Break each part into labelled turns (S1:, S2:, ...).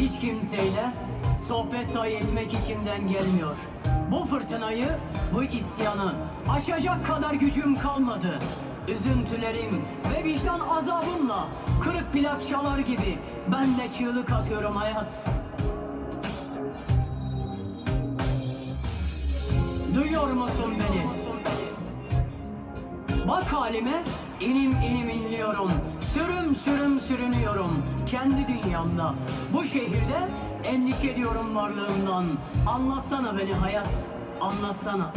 S1: hiç kimseyle sohbet dahi etmek içimden gelmiyor. Bu fırtınayı, bu isyanı aşacak kadar gücüm kalmadı. Üzüntülerim ve vicdan azabımla kırık plak çalar gibi ben de çığlık atıyorum hayat. Duyuyor musun beni? Bak halime inim inim inliyorum. Sürüm sürünüyorum kendi dünyamda. Bu şehirde endişe ediyorum varlığımdan. Anlatsana beni hayat, anlatsana.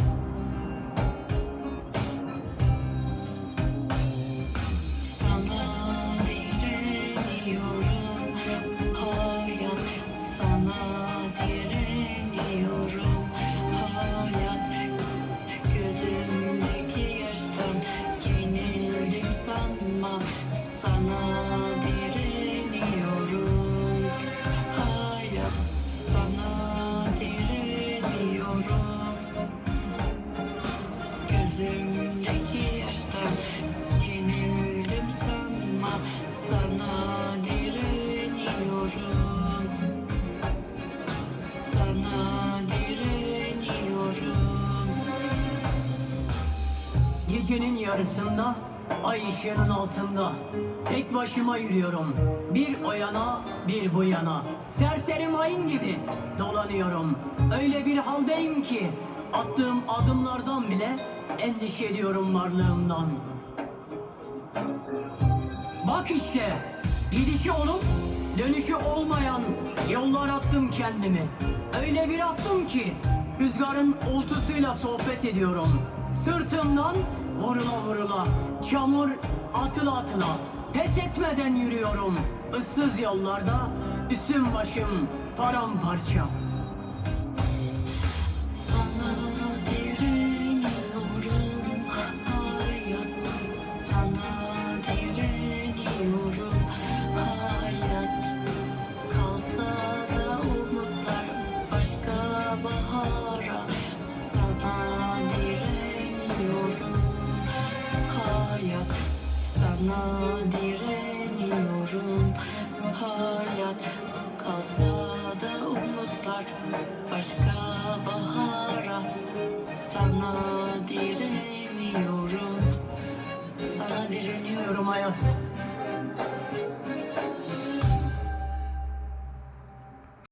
S1: Gecenin yarısında, ay ışığının altında. Tek başıma yürüyorum. Bir o yana, bir bu yana. Serseri mayın gibi dolanıyorum. Öyle bir haldeyim ki Attığım adımlardan bile endişe ediyorum varlığımdan. Bak işte gidişi olup dönüşü olmayan yollar attım kendimi. Öyle bir attım ki rüzgarın oltusuyla sohbet ediyorum. Sırtımdan vurula vurula, çamur atıla atıla, pes etmeden yürüyorum. Issız yollarda üstüm başım paramparça.
S2: Sana direniyorum hayat Kalsa da umutlar başka bahara. Sana direniyorum Sana direniyorum
S1: hayat,